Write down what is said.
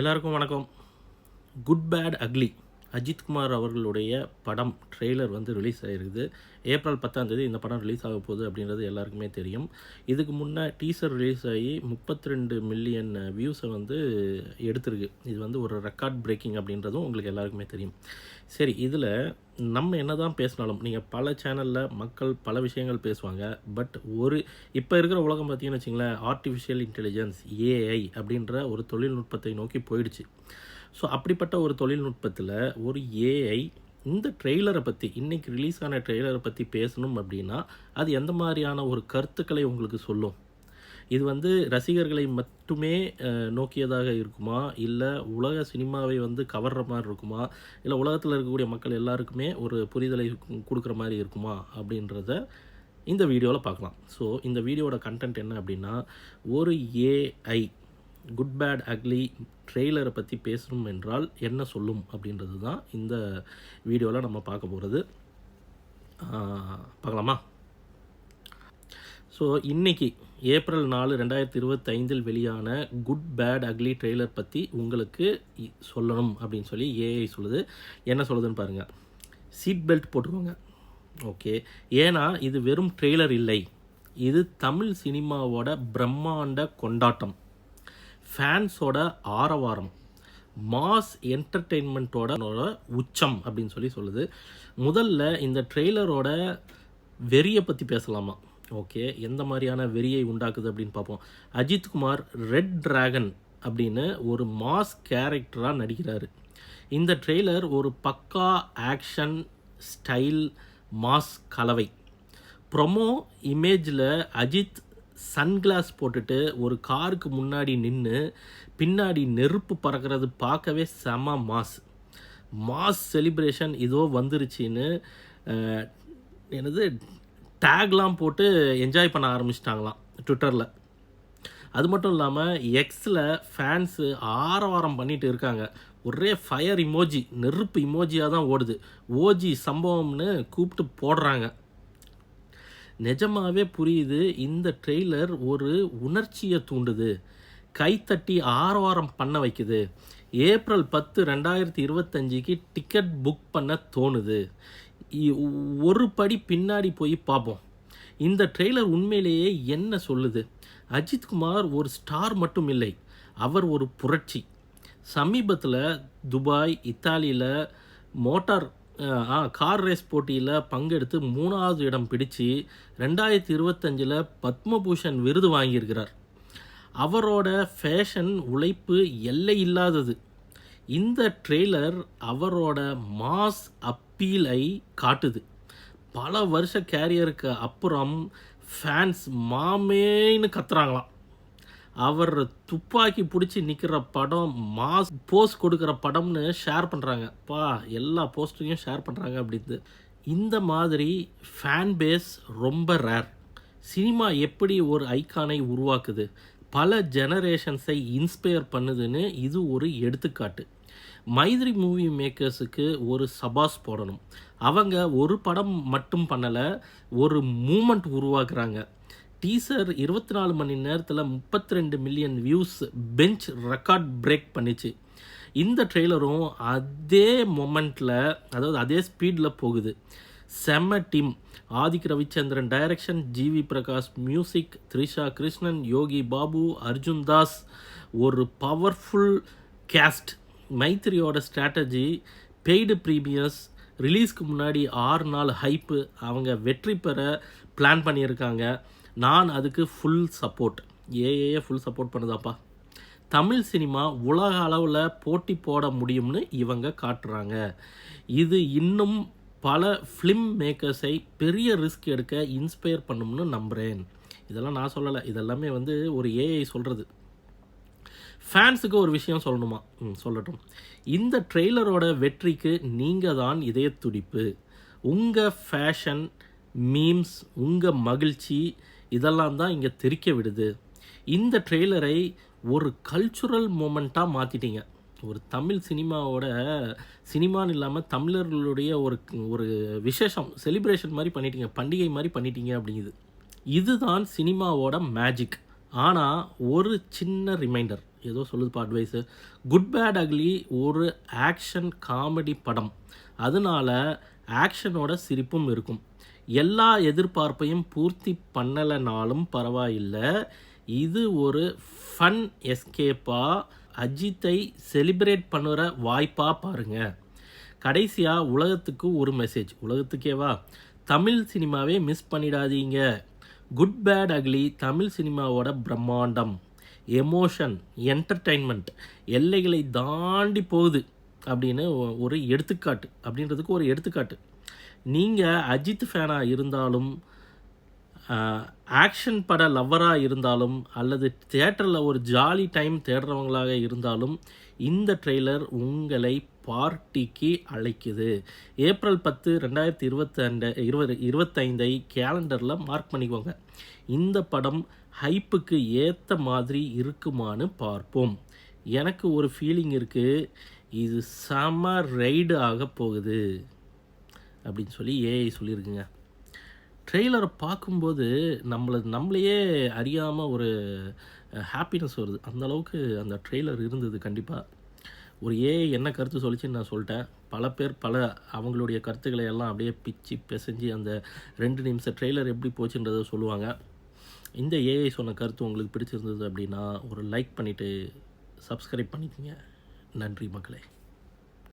எல்லாருக்கும் வணக்கம். Good bad ugly Ajithkumar அவர்களுடைய படம் ட்ரெய்லர் வந்து ரிலீஸ் ஆகிருக்குது ஏப்ரல் பத்தாம் தேதி இந்த படம் ரிலீஸ் ஆக போகுது அப்படின்றது எல்லாருக்குமே தெரியும். இதுக்கு முன்னே டீசர் ரிலீஸ் ஆகி 32 மில்லியன் வியூஸை வந்து எடுத்திருக்கு. இது வந்து ஒரு ரெக்கார்ட் பிரேக்கிங் அப்படின்றதும் உங்களுக்கு எல்லாருக்குமே தெரியும். சரி இதில் நம்ம என்ன தான் பேசினாலும் நீங்கள் பல சேனலில் மக்கள் பல விஷயங்கள் பேசுவாங்க. பட் ஒரு இப்போ இருக்கிற உலகம் பார்த்தீங்கன்னு வச்சிங்களேன் ஆர்டிஃபிஷியல் இன்டெலிஜென்ஸ் ஏஐ அப்படின்ற ஒரு தொழில்நுட்பத்தை நோக்கி போயிடுச்சு. ஸோ அப்படிப்பட்ட ஒரு தொழில்நுட்பத்தில் ஒரு ஏஐ இந்த ட்ரெய்லரை பற்றி இன்றைக்கி ரிலீஸ் ஆன ட்ரெய்லரை பற்றி பேசணும் அப்படின்னா அது எந்த மாதிரியான ஒரு கருத்துக்களை உங்களுக்கு சொல்லும்? இது வந்து ரசிகர்களை மட்டுமே நோக்கியதாக இருக்குமா? இல்லை உலக சினிமாவை வந்து கவர்ற மாதிரி இருக்குமா? இல்லை உலகத்தில் இருக்கக்கூடிய மக்கள் எல்லாருக்குமே ஒரு புரிதலை கொடுக்குற மாதிரி இருக்குமா? அப்படின்றத இந்த வீடியோவில் பார்க்கலாம் ஸோ இந்த வீடியோட கண்டென்ட் என்ன அப்படின்னா ஒரு ஏஐ குட் பேட் அக்லி ட்ரெய்லரை பற்றி பேசணும் என்றால் என்ன சொல்லும் அப்படின்றது தான் இந்த வீடியோவில் நம்ம பார்க்க போகிறது பார்க்கலாமா? ஸோ இன்னைக்கு ஏப்ரல் நாலு ரெண்டாயிரத்தி இருபத்தைந்தில் வெளியான குட் பேட் அக்லி ட்ரெய்லர் பற்றி உங்களுக்கு இ- சொல்லணும் அப்படின்னு சொல்லி ஏஐ சொல்லுது. என்ன சொல்லுதுன்னு பாருங்கள் சீட் பெல்ட் போட்டுக்கோங்க ஓகே ஏன்னா இது வெறும் ட்ரெய்லர் இல்லை. இது தமிழ் சினிமாவோட பிரம்மாண்ட கொண்டாட்டம். ஃபேன்ஸோட ஆரவாரம். மாஸ் என்டர்டெயின்மெண்ட்டோட உச்சம் அப்படின்னு சொல்லி சொல்லுது. முதல்ல இந்த ட்ரெய்லரோட வெறியை பற்றி பேசலாமா? ஓகே எந்த மாதிரியான வெறியை உண்டாக்குது அப்படின்னு பார்ப்போம். அஜித்குமார் ரெட் டிராகன் அப்படின்னு ஒரு மாஸ் கேரக்டராக நடிக்கிறாரு. இந்த ட்ரெய்லர் ஒரு பக்கா ஆக்ஷன் ஸ்டைல் மாஸ் கலவை. ப்ரொமோ இமேஜில் அஜித் சன்கிளாஸ் போட்டுட்டு ஒரு காருக்கு முன்னாடி நின்று பின்னாடி நெருப்பு பறக்கிறது பார்க்கவே செம மாஸ். மாஸ் செலிப்ரேஷன் இதோ வந்துருச்சின்னு எனது டேக்லாம் போட்டு என்ஜாய் பண்ண ஆரம்பிச்சிட்டாங்களாம் ட்விட்டரில் அது மட்டும் இல்லாமல் எக்ஸில் ஃபேன்ஸு ஆரவாரம் பண்ணிட்டு இருக்காங்க. ஒரே ஃபயர் இமோஜி நெருப்பு இமோஜியாக தான் ஓடுது. ஓஜி சம்பவம்னு கூப்பிட்டு போடுறாங்க. நிஜமாகவே புரியுது இந்த ட்ரெய்லர் ஒரு உணர்ச்சியை தூண்டுது. கைத்தட்டி ஆரவாரம் பண்ண வைக்குது. ஏப்ரல் பத்து ரெண்டாயிரத்தி இருபத்தஞ்சிக்கு டிக்கெட் புக் பண்ண தோணுது. ஒரு படி பின்னாடி போய் பார்ப்போம். இந்த ட்ரெய்லர் உண்மையிலேயே என்ன சொல்லுது? அஜித்குமார் ஒரு ஸ்டார் மட்டும் இல்லை அவர் ஒரு புரட்சி. சமீபத்தில் துபாய் இத்தாலியில் மோட்டார் கார் ரேஸ் போட்டியில் பங்கெடுத்து மூணாவது இடம் பிடிச்சு ரெண்டாயிரத்தி இருபத்தஞ்சில் பத்மபூஷன் விருது வாங்கியிருக்கிறார். அவரோட ஃபேஷன் உழைப்பு எல்லை இல்லாதது. இந்த ட்ரெய்லர் அவரோட மாஸ் அப் அப்பீலை காட்டுது. பல வருஷ கேரியருக்கு அப்புறம் ஃபேன்ஸ் மாமேன்னு கத்துறாங்களாம். அவர் துப்பாக்கி பிடிச்சி நிற்கிற படம் மாஸ் போஸ்ட் கொடுக்குற படம்னு ஷேர் பண்ணுறாங்க பா எல்லா போஸ்ட்டையும் ஷேர் பண்ணுறாங்க அப்படின்னு இந்த மாதிரி ஃபேன் பேஸ் ரொம்ப ரேர் சினிமா எப்படி ஒரு ஐக்கானை உருவாக்குது? பல ஜெனரேஷன்ஸை இன்ஸ்பயர் பண்ணுதுன்னு இது ஒரு எடுத்துக்காட்டு. மைத்ரி மூவி மேக்கர்ஸுக்கு ஒரு சபாஸ் போடணும். அவங்க ஒரு படம் மட்டும் பண்ணலை ஒரு மூமெண்ட் உருவாக்குறாங்க. டீசர் இருபத்தி நாலு மணி நேரத்தில் முப்பத்தி ரெண்டு million views bench record break பண்ணிச்சு. இந்த ட்ரெய்லரும் அதே மொமெண்ட்டில் அதாவது அதே ஸ்பீடில் போகுது. செம்ம team. Adhik Ravichandran direction GV Prakash music Trisha Krishnan Yogi Babu Arjun Das. ஒரு பவர்ஃபுல் கேஸ்ட். மைத்ரியோட ஸ்ட்ராட்டஜி பெய்டு ப்ரீமியர்ஸ் ரிலீஸ்க்கு முன்னாடி ஆறு நாள் ஹைப்பு அவங்க வெற்றி பெற பிளான் பண்ணியிருக்காங்க. நான் அதுக்கு ஃபுல் சப்போர்ட் ஏஏஏ ஃபுல் சப்போர்ட் பண்ணுதாப்பா. தமிழ் சினிமா உலக அளவில் போட்டி போட முடியும்னு இவங்க காட்டுறாங்க. இது இன்னும் பல ஃபிலிம் மேக்கர்ஸை பெரிய ரிஸ்க் எடுக்க இன்ஸ்பயர் பண்ணும்னு நம்புகிறேன் இதெல்லாம் நான் சொல்லலை. இதெல்லாமே வந்து ஒரு ஏஐ சொல்கிறது ஃபேன்ஸுக்கு ஒரு விஷயம் சொல்லணுமா? ம் சொல்லட்டும். இந்த ட்ரெய்லரோட வெற்றிக்கு நீங்கள் தான் இதய துடிப்பு உங்கள் ஃபேஷன் மீம்ஸ் உங்கள் மகிழ்ச்சி இதெல்லாம் தான் இங்கே தெரிக்க விடுது. இந்த ட்ரெய்லரை ஒரு கல்ச்சுரல் மூமெண்ட்டாக மாற்றிட்டீங்க ஒரு தமிழ் சினிமாவோட சினிமான்னு இல்லாமல் தமிழர்களுடைய ஒரு ஒரு விசேஷம் செலிப்ரேஷன் மாதிரி பண்ணிட்டீங்க பண்டிகை மாதிரி பண்ணிட்டீங்க அப்படிங்குது. இதுதான் சினிமாவோட மேஜிக் ஆனால் ஒரு சின்ன ரிமைண்டர் ஏதோ சொல்லுதுப்பா அட்வைஸு குட் பேட் அக்லி ஒரு ஆக்ஷன் காமெடி படம். அதனால ஆக்ஷனோட சிரிப்பும் இருக்கும். எல்லா எதிர்பார்ப்பையும் பூர்த்தி பண்ணலைனாலும் பரவாயில்லை. இது ஒரு ஃபன் எஸ்கேப்பாக அஜித்தை செலிப்ரேட் பண்ணுற வாய்ப்பாக பாருங்கள் கடைசியாக உலகத்துக்கு ஒரு மெசேஜ் உலகத்துக்கேவா? தமிழ் சினிமாவே மிஸ் பண்ணிடாதீங்க. குட் பேட் அக்லி தமிழ் சினிமாவோட பிரம்மாண்டம் எமோஷன் என்டர்டைன்மெண்ட் எல்லைகளை தாண்டி போகுது அப்படின்னு ஒரு எடுத்துக்காட்டு அப்படின்றதுக்கு ஒரு எடுத்துக்காட்டு. நீங்கள் அஜித் ஃபேனாக இருந்தாலும் ஆக்ஷன் பட லவ்வராக இருந்தாலும் அல்லது தேட்டரில் ஒரு ஜாலி டைம் தேடுறவங்களாக இருந்தாலும் இந்த ட்ரெய்லர் உங்களை பார்ட்டிக்கு அழைக்குது. ஏப்ரல் பத்து ரெண்டாயிரத்தி இருபத்தி இருபது இருபத்தைந்தை கேலண்டரில் மார்க் பண்ணிக்கோங்க. இந்த படம் ஹைப்புக்கு ஏற்ற மாதிரி இருக்குமான்னு பார்ப்போம். எனக்கு ஒரு ஃபீலிங் இருக்குது இது செம ரைடு ஆக போகுது. அப்படின்னு சொல்லி ஏஐ சொல்லியிருக்குங்க. ட்ரெய்லரை பார்க்கும்போது நம்மளை நம்மளையே அறியாமல் ஒரு ஹாப்பினஸ் வருது. அந்தளவுக்கு அந்த ட்ரெய்லர் இருந்தது கண்டிப்பாக ஒரு ஏஐ என்ன கருத்து சொல்லிச்சுன்னு நான் சொல்லிட்டேன். பல பேர் பல அவங்களுடைய கருத்துக்களை எல்லாம் அப்படியே பிச்சு பிசைஞ்சு அந்த ரெண்டு நிமிஷம் ட்ரெய்லர் எப்படி போச்சுன்றதை சொல்லுவாங்க. இந்த ஏஐ சொன்ன கருத்து உங்களுக்கு பிடிச்சிருந்தது அப்படின்னா ஒரு லைக் பண்ணிவிட்டு சப்ஸ்கிரைப் பண்ணிக்கோங்க. நன்றி மக்களே.